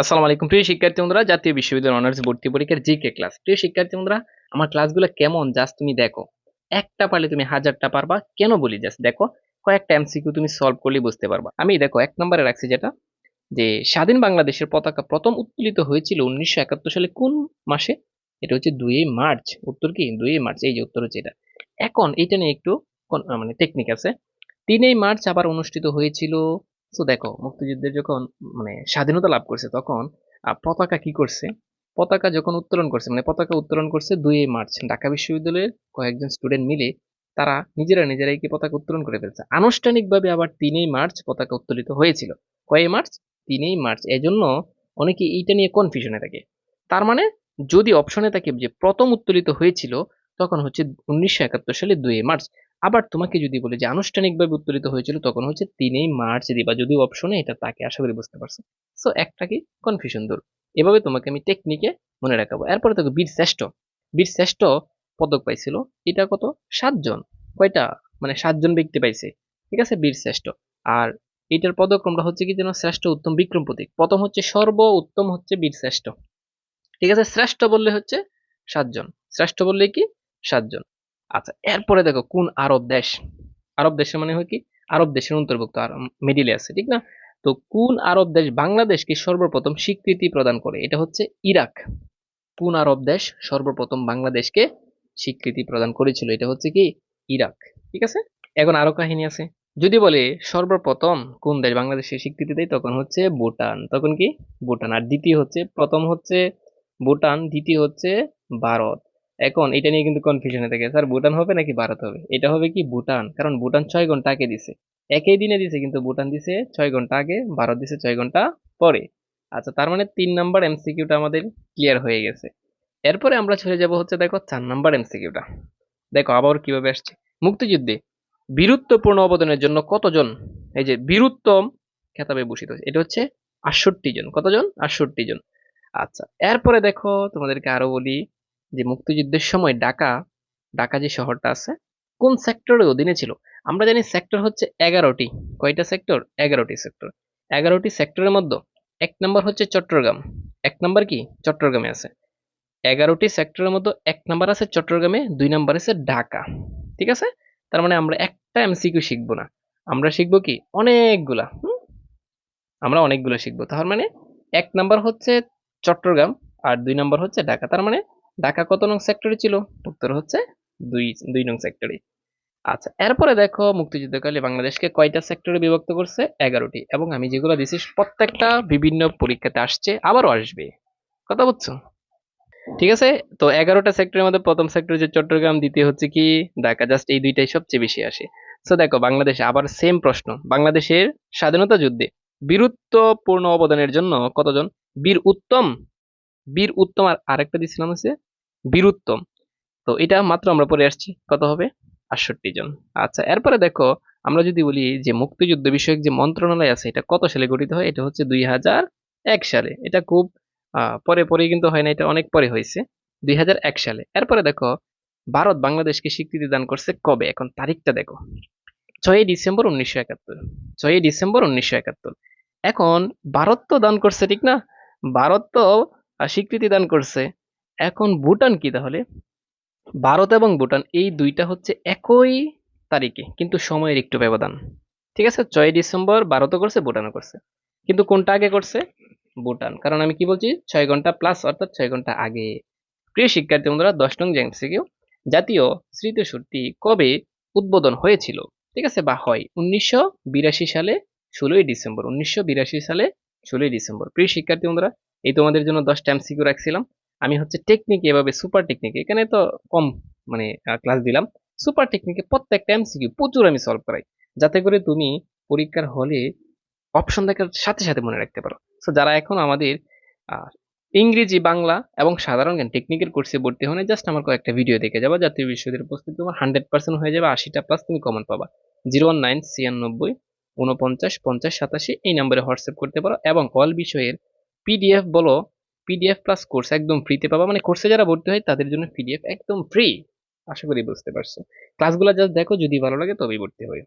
আসসালামু আলাইকুম। প্রিয় শিক্ষার্থী বন্ধুরা, জাতীয় বিশ্ববিদ্যালয় অনার্স ভর্তি পরীক্ষার জিকে ক্লাস। প্রিয় শিক্ষার্থী বন্ধুরা, আমার ক্লাসগুলো কেমন? জাস্ট তুমি দেখো। একটা পারলে তুমি হাজারটা পারবা। কেন বলি জাস্ট দেখো, কয়েকটা এমসিকিউ তুমি সলভ করলে বুঝতে পারবা। আমি দেখো, এক নম্বরে রাখছি যেটা, যে স্বাধীন বাংলাদেশের পতাকা প্রথম উত্তোলিত হয়েছিল উনিশশো একাত্তর সালে কোন মাসে? এটা হচ্ছে দুই মার্চ। উত্তর কি? দুই মার্চ। এই যে উত্তর হচ্ছে এটা। এখন এটা নিয়ে একটু মানে টেকনিক আছে। তিনই মার্চ আবার অনুষ্ঠিত হয়েছিল তো দেখো, মুক্তিযুদ্ধের যখন মানে স্বাধীনতা লাভ করছে তখন পতাকা কি করছে? পতাকা যখন উত্তোলন করছে মানে পতাকা উত্তোলন করছে দুই মার্চ। ঢাকা বিশ্ববিদ্যালয়ের কয়েকজন স্টুডেন্ট মিলে তারা নিজেরা নিজেরাই কি পতাকা উত্তোলন করে ফেলছে। আনুষ্ঠানিকভাবে আবার তিনই মার্চ পতাকা উত্তোলিত হয়েছিল। কয় মার্চ? তিনই মার্চ। এজন্য অনেকে এইটা নিয়ে কনফিউশনে থাকে। তার মানে যদি অপশনে থাকে যে প্রথম উত্তোলিত হয়েছিল, তখন হচ্ছে উনিশশো একাত্তর সালে দুই মার্চ। আবার তোমাকে যদি বলি যে আনুষ্ঠানিকভাবে উত্তোলিত হয়েছিল, তখন হচ্ছে তিনই মার্চ দিবা। যদি অপশনে এটা তাকে আশা করি বুঝতে পারছ। সো একটা কি? কনফিউশন দূর। এভাবে তোমাকে আমি টেকনিকে মনে রাখাবো। এরপরে দেখো, বীর শ্রেষ্ঠ। বীর শ্রেষ্ঠ পদক পাইছিল। এটা কত? সাতজন। কয়টা? মানে সাতজন ব্যক্তি পাইছে। ঠিক আছে? বীর শ্রেষ্ঠ। আর এটার পদক্রমটা হচ্ছে কি যেন? শ্রেষ্ঠ উত্তম বিক্রম প্রতীক। প্রথম হচ্ছে সর্ব উত্তম হচ্ছে বীর শ্রেষ্ঠ। ঠিক আছে? শ্রেষ্ঠ বললে হচ্ছে সাতজন। শ্রেষ্ঠ বললে কি? সাতজন। আচ্ছা এরপরে দেখো কোন আরব দেশ? আরব দেশের মানে হয় কি? আরব দেশের অন্তর্ভুক্ত মিডিলে আছে, ঠিক না? তো কোন আরব দেশ বাংলাদেশকে সর্বপ্রথম স্বীকৃতি প্রদান করে? এটা হচ্ছে ইরাক। কোন আরব দেশ সর্বপ্রথম বাংলাদেশকে স্বীকৃতি প্রদান করেছিল? এটা হচ্ছে কি? ইরাক, ঠিক আছে? এখন আরও কাহিনী আছে। যদি বলে সর্বপ্রথম কোন দেশ বাংলাদেশে স্বীকৃতি দেয়, তখন হচ্ছে ভুটান। তখন কি? ভুটান। আর দ্বিতীয় হচ্ছে, প্রথম হচ্ছে ভুটান, দ্বিতীয় হচ্ছে ভারত। এখন এটা নিয়ে কিন্তু কনফিউশনে থাকে। স্যার, ভুটান হবে নাকি ভারত হবে? এটা হবে কি ভুটান? কারণ ভুটান ছয় ঘণ্টা আগে দিছে। একই দিনে দিছে, কিন্তু ভুটান দিছে ছয় ঘণ্টা আগে, ভারত দিছে ছয় ঘণ্টা পরে। আচ্ছা তার মানে তিন নাম্বার এমসিকিউটা আমাদের ক্লিয়ার হয়ে গেছে। এরপরে আমরা চলে যাব হচ্ছে, দেখো, চার নাম্বার এমসিকিউটা দেখো, আবার কীভাবে আসছে? মুক্তিযুদ্ধে বীরত্বপূর্ণ অবদানের জন্য কতজন, এই যে বীরুত্তম খেতাবে ভূষিত এটা হচ্ছে আটষট্টি জন। কতজন? আটষট্টি জন। আচ্ছা এরপরে দেখো, তোমাদেরকে আরও বলি যে মুক্তিযুদ্ধের সময় ঢাকা ঢাকা যে শহরটা আছে, কোন সেক্টরের অধীনে ছিল? আমরা জানি সেক্টর হচ্ছে এগারোটি। কয়টা সেক্টর এগারোটি সেক্টর এগারোটি সেক্টরের মধ্যে এক নম্বর হচ্ছে চট্টগ্রাম। এক নম্বর কি? চট্টগ্রামে আছে। এগারোটি সেক্টরের মধ্যে এক নম্বর আছে চট্টগ্রামে, দুই নম্বর আছে ঢাকা। ঠিক আছে? তার মানে আমরা একটা এমসিকিউ শিখব না। আমরা শিখব কি? অনেকগুলা? আমরা অনেকগুলো শিখব। তার মানে এক নাম্বার হচ্ছে চট্টগ্রাম আর দুই নাম্বার হচ্ছে ঢাকা। তার মানে ঢাকা কত নং সেক্টরে ছিল? উত্তর হচ্ছে দুই দুই নং সেক্টরে আচ্ছা এরপরে দেখো মুক্তিযুদ্ধকালে বাংলাদেশকে কয়টা সেক্টরে বিভক্ত করছে? এগারোটি। এবং আমি যেগুলো দিছি, প্রত্যেকটা বিভিন্ন পরীক্ষাতে আসছে, আবারও আসবে। কথা বুঝছ? ঠিক আছে? তো এগারোটা সেক্টরের মধ্যে প্রথম সেক্টর যে চট্টগ্রাম, দ্বিতীয় হচ্ছে কি? ঢাকা জাস্ট এই দুইটাই সবচেয়ে বেশি আসে। তো দেখো, বাংলাদেশ আবার সেম প্রশ্ন। বাংলাদেশের স্বাধীনতা যুদ্ধে বীরত্বপূর্ণ অবদানের জন্য কতজন? বীর উত্তম বীর উত্তম আর আরেকটা দিছিলাম হচ্ছে বীর উত্তম তো এটা মাত্র আমরা পরে আসছি, কত হবে? আটষট্টি জন। আচ্ছা এরপরে দেখো, আমরা যদি বলি যে মুক্তিযুদ্ধ বিষয়ক যে মন্ত্রণালয় আছে, এটা কত সালে গঠিত হয়? এটা হচ্ছে দুই এক সালে। এটা খুব পরে পরে কিন্তু হয় না, এটা অনেক পরে হয়েছে। দুই এক সালে। এরপরে দেখো, ভারত বাংলাদেশকে স্বীকৃতি দান করছে কবে? এখন তারিখটা দেখো। ছয়ই ডিসেম্বর উনিশশো একাত্তর। ছয়ই ডিসেম্বর উনিশশো একাত্তর। এখন ভারত তো দান করছে, ঠিক না? ভারত তো স্বীকৃতি দান করছে। এখন ভুটান কি তাহলে? ভারত এবং ভুটান, এই দুইটা হচ্ছে একই তারিখে, কিন্তু সময়ের একটু ব্যবধান। ঠিক আছে? ছয় ডিসেম্বর ভারতও করছে, ভুটানও করছে। কিন্তু কোনটা আগে করছে? ভুটান। কারণ আমি কি বলছি? ছয় ঘণ্টা প্লাস অর্থাৎ ছয় ঘণ্টা আগে। প্রিয় শিক্ষার্থী বন্ধুরা, দশ নং জেএমসিকিউ জাতীয় স্মৃতিসূর্তি কবে উদ্বোধন হয়েছিল? ঠিক আছে? বা হয় উনিশশো বিরাশি সালে ষোলোই ডিসেম্বর, উনিশশো বিরাশি সালে ষোলোই ডিসেম্বর। প্রিয় শিক্ষার্থী বন্ধুরা এই তোমাদের জন্য দশটা এমসিকিউ রাখছিলাম। আমি হচ্ছে টেকনিক এভাবে সুপার টেকনিক এখানে তো কম মানে ক্লাস দিলাম। সুপার টেকনিকে প্রত্যেকটা এমসিকিউ প্রচুর আমি সলভ করাই। যাতে করে তুমি পরীক্ষার হলে অপশন দেখার সাথে সাথে মনে রাখতে পারো। সো যারা এখন আমাদের ইংরেজি, বাংলা এবং সাধারণ জ্ঞান টেকনিকের কোর্সে ভর্তি হলে জাস্ট আমার কয়েকটা ভিডিও দেখে যাবা। জাতীয় বিশ্ববিদ্যালয়ের প্রস্তুতি তোমার হান্ড্রেড পার্সেন্ট হয়ে যাবে, আশিটা প্লাস তুমি কমন পাবা। জিরো ওয়ান নাইন ছিয়ানব্বই উনপঞ্চাশ পঞ্চাশ, সাতাশি, এই নম্বরে হোয়াটসঅ্যাপ করতে পারো এবং অল বিষয়ের পিডিএফ বলো পিডিএফ প্লাস কোর্স একদম ফ্রিতে পাবা মানে কোর্সে যারা ভর্তি হয় তাদের জন্য পিডিএফ একদম ফ্রি আশা করি বুঝতে পারছ। ক্লাসগুলো জাস্ট দেখো, যদি ভালো লাগে তবেই ভর্তি হয়